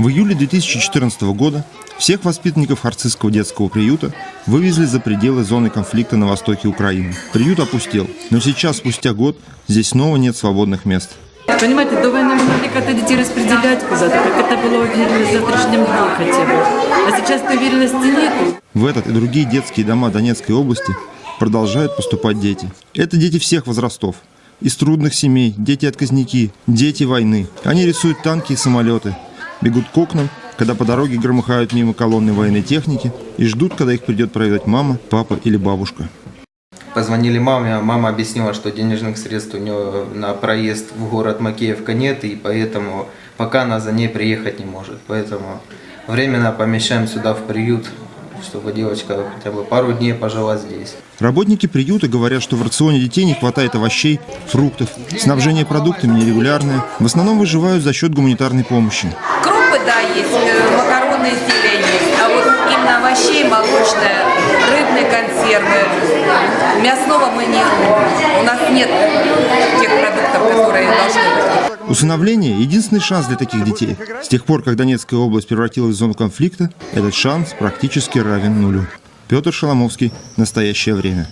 В июле 2014 года всех воспитанников Харцизского детского приюта вывезли за пределы зоны конфликта на востоке Украины. Приют опустел, но сейчас, спустя год, здесь снова нет свободных мест. Понимаете, до войны мы могли как-то детей распределять куда-то, как это было уверенность в завтрашнем дне хотя бы. А сейчас уверенности нету. В этот и другие детские дома Донецкой области продолжают поступать дети. Это дети всех возрастов. Из трудных семей, дети-отказники, дети войны. Они рисуют танки и самолеты, бегут к окнам, когда по дороге громыхают мимо колонны военной техники и ждут, когда их придет проведать мама, папа или бабушка. Позвонили маме, а мама объяснила, что денежных средств у нее на проезд в город Макеевка нет, и поэтому пока она за ней приехать не может. Поэтому временно помещаем сюда в приют, чтобы девочка хотя бы пару дней пожила здесь. Работники приюта говорят, что в рационе детей не хватает овощей, фруктов, снабжение продуктами нерегулярное. В основном выживают за счет гуманитарной помощи. Крупы, да, есть, э, макароны изделия есть, а вот именно овощей, молочное, рыбные консервы, мясного мы не, у нас нет тех продуктов, которые должны быть. Усыновление – единственный шанс для таких детей. С тех пор, как Донецкая область превратилась в зону конфликта, этот шанс практически равен нулю. Петр Шоломовский. Настоящее время.